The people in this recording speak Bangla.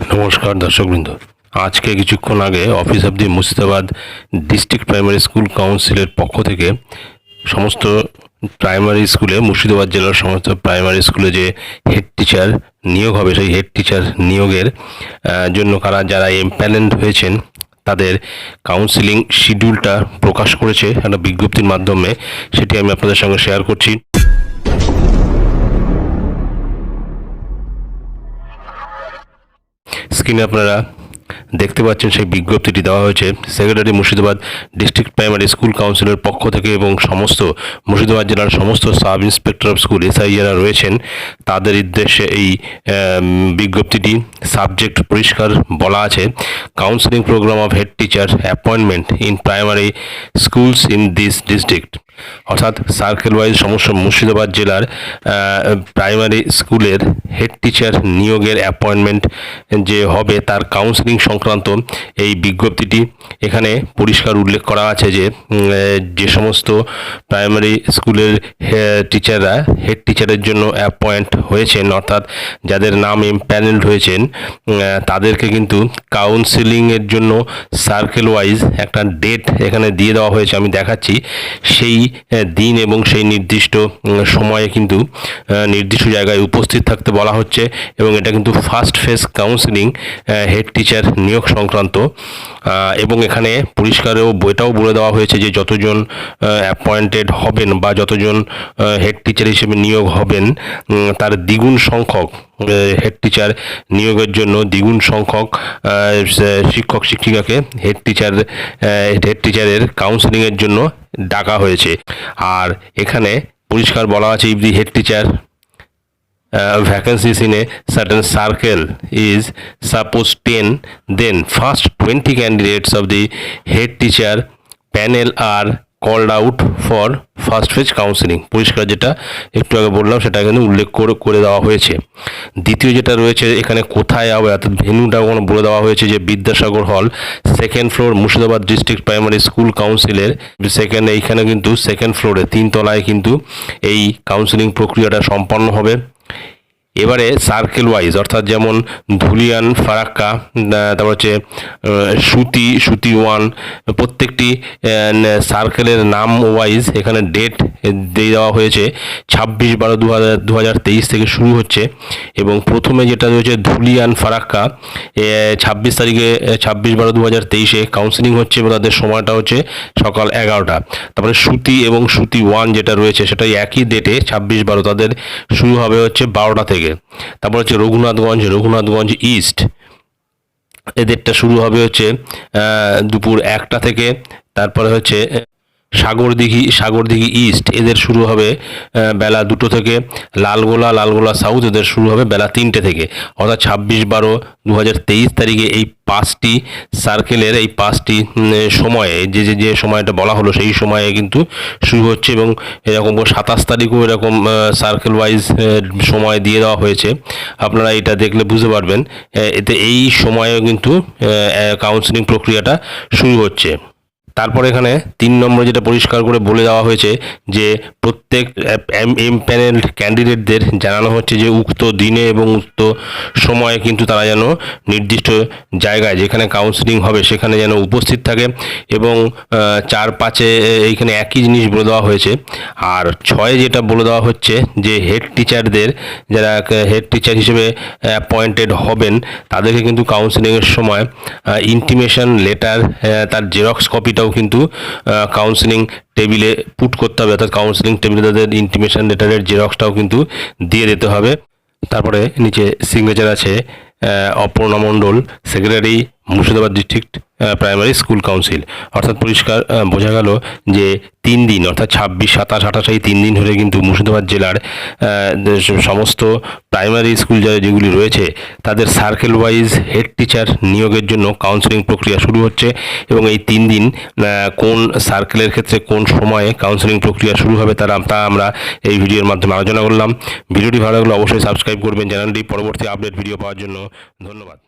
নমস্কার দর্শকবৃন্দ। আজকে কিছুক্ষণ আগে office of the Murshidabad district primary school কাউন্সিলের পক্ষ থেকে সমস্ত প্রাইমারি স্কুলে, মুর্শিদাবাদ জেলার সমস্ত প্রাইমারি স্কুলে যে হেড টিচার নিয়োগ হবে, সেই হেড টিচার নিয়োগের জন্য কারা যারা এমপ্যানেন্ট হয়েছেন, তাদের কাউন্সিলিং শিডিউলটা প্রকাশ করেছে একটা বিজ্ঞপ্তির মাধ্যমে। সেটি আমি আপনাদের সঙ্গে শেয়ার করছি। স্ক্রিনে আপনারা দেখতে পাচ্ছেন সেই বিজ্ঞপ্তিটি দেওয়া হয়েছে। Secretary Murshidabad district primary school কাউন্সিলের পক্ষ থেকে এবং সমস্ত মুর্শিদাবাদ জেলার সমস্ত sub inspector of school, SI যারা রয়েছেন, তাদের উদ্দেশ্যে এই বিজ্ঞপ্তিটি সাবজেক্ট পরিষ্কার বলা আছে। Counselling programme of head teacher appointment in primary schools in this district. অর্থাৎ সার্কেল ওয়াইজ সমস্ত মুর্শিদাবাদ জেলার প্রাইমারি স্কুলের হেড টিচার নিয়োগের অ্যাপয়েন্টমেন্ট যে হবে তার কাউন্সিলিং সংক্রান্ত এই বিজ্ঞপ্তিটি। এখানে পরিষ্কার উল্লেখ করা আছে যে যে সমস্ত প্রাইমারি স্কুলের টিচাররা হেড টিচারের জন্য অ্যাপয়েন্ট হয়েছেন, অর্থাৎ যাদের নাম এমপ্যানেলড হয়েছেন তাদেরকে কিন্তু কাউন্সিলিংয়ের জন্য সার্কেল ওয়াইজ একটা ডেট এখানে দিয়ে দেওয়া হয়েছে। আমি দেখাচ্ছি, সেই দিন এবং সেই নির্দিষ্ট সময়ে কিন্তু নির্দিষ্ট জায়গায় উপস্থিত থাকতে বলা হচ্ছে এবং এটা কিন্তু first phase counselling head teacher নিয়োগ সংক্রান্ত। এবং এখানে পরিষ্কারও এটাও বলে দেওয়া হয়েছে যে যতজন অ্যাপয়েন্টেড হবেন বা যতজন হেড টিচার হিসেবে নিয়োগ হবেন তার দ্বিগুণ সংখ্যক হেড টিচার নিয়োগের জন্য দ্বিগুণ সংখ্যক শিক্ষক, শিক্ষিকাকে হেড টিচার হেড টিচারের কাউন্সিলিংয়ের জন্য ডাকা হয়েছে আর এখানে পরিষ্কার বলা আছে if the head teacher uh, vacancies in a certain circle is suppose 10 then first 20 candidates of the head teacher panel are called out for first phase counselling পরিষ্কার যেটা একটু আগে বললাম, সেটা কিন্তু উল্লেখ করে করে দেওয়া হয়েছে। দ্বিতীয় যেটা রয়েছে, এখানে কোথায় হবে অর্থাৎ ভেন্যুটা ওখানে বলে দেওয়া হয়েছে যে Vidyasagar hall second floor Murshidabad district primary school কাউন্সিলের সেকেন্ড এইখানে কিন্তু সেকেন্ড ফ্লোরে তিনতলায় কিন্তু এই কাউন্সিলিং প্রক্রিয়াটা সম্পন্ন হবে। এবারে সার্কেল ওয়াইজ অর্থাৎ যেমন ধুলিয়ান ফারাক্কা তারপর হচ্ছে সুতি সুতি ওয়ান, প্রত্যেকটি সার্কেলের নাম ওয়াইজ এখানে ডেট দিয়ে দেওয়া হয়েছে ছাব্বিশ বারো দু হাজার দু হাজার তেইশ থেকে শুরু হচ্ছে এবং প্রথমে যেটা রয়েছে ধুলিয়ান ফারাক্কা ছাব্বিশ তারিখে, ছাব্বিশ বারো দু হাজার তেইশে কাউন্সিলিং হচ্ছে এবং তাদের সময়টা হচ্ছে সকাল এগারোটা। তারপরে সুতি এবং সুতি ওয়ান যেটা রয়েছে সেটা একই ডেটে ছাব্বিশ বারো তাদের শুরু হবে হচ্ছে বারোটা থেকে। তারপর হচ্ছে রঘুনাথগঞ্জ রঘুনাথগঞ্জ ইস্ট এদেরটা শুরু হবে হচ্ছে দুপুর একটা থেকে। তারপরে হচ্ছে সাগরদিঘি সাগরদিঘি ইস্ট এদের শুরু হবে বেলা দুটো থেকে। লালগোলা লালগোলা সাউথ এদের শুরু হবে বেলা তিনটে থেকে। অর্থাৎ ছাব্বিশ বারো দু তারিখে এই পাঁচটি সার্কেলের এই পাঁচটি সময়ে, যে যে যে সময়টা বলা হলো, সেই সময়ে কিন্তু শুরু হচ্ছে এবং এরকম সাতাশ তারিখও এরকম সার্কেল ওয়াইজ সময় দিয়ে দেওয়া হয়েছে। আপনারা এটা দেখলে বুঝতে পারবেন এতে এই সময়ে কিন্তু কাউন্সিলিং প্রক্রিয়াটা শুরু হচ্ছে। তারপর এখানে তিন নম্বর যেটা পরিষ্কার করে বলে দেওয়া হয়েছে যে প্রত্যেক এম প্যানেল ক্যান্ডিডেটদের জানানো হচ্ছে যে উক্ত দিনে এবং উক্ত সময়ে কিন্তু তারা যেন নির্দিষ্ট জায়গায় যেখানে কাউন্সিলিং হবে সেখানে যেন উপস্থিত থাকে এবং চার পাঁচে এইখানে একই জিনিস বলে দেওয়া হয়েছে। আর ছয়ে যেটা বলে দেওয়া হচ্ছে যে হেড টিচারদের যারা হেড টিচার হিসেবে অ্যাপয়েন্টেড হবেন, তাদেরকে কিন্তু কাউন্সিলিংয়ের সময় ইন্টিমেশন লেটার তার জেরক্স কপিটাও কিন্তু কাউন্সিলিং টেবিলে পুট করতে হবে অর্থাৎ কাউন্সিলিং টেবিলে তাদের ইন্টিমেশন লেটারের জেরক্সটাও কিন্তু দিয়ে দিতে হবে। তারপরে নিচে সিগনেচার আছে আহ, Aparna Mondal secretary Murshidabad district primary school council অর্থাৎ পরিষ্কার বোঝা গেল যে তিন দিন, অর্থাৎ ছাব্বিশ, সাতাশ, আঠাশ, এই তিন দিন ধরে কিন্তু মুর্শিদাবাদ জেলার সমস্ত প্রাইমারি স্কুল যা- যেগুলি রয়েছে, তাদের সার্কেল ওয়াইজ হেড টিচার নিয়োগের জন্য কাউন্সিলিং প্রক্রিয়া শুরু হচ্ছে এবং এই তিন দিন কোন সার্কেলের ক্ষেত্রে কোন সময়ে কাউন্সিলিং প্রক্রিয়া শুরু হবে তারা, তা আমরা এই ভিডিওর মাধ্যমে আলোচনা করলাম। ভিডিওটি ভালো লাগলে অবশ্যই সাবস্ক্রাইব করবেন। চ্যানেলটি পরবর্তী আপডেট ভিডিও পাওয়ার জন্য ধন্যবাদ।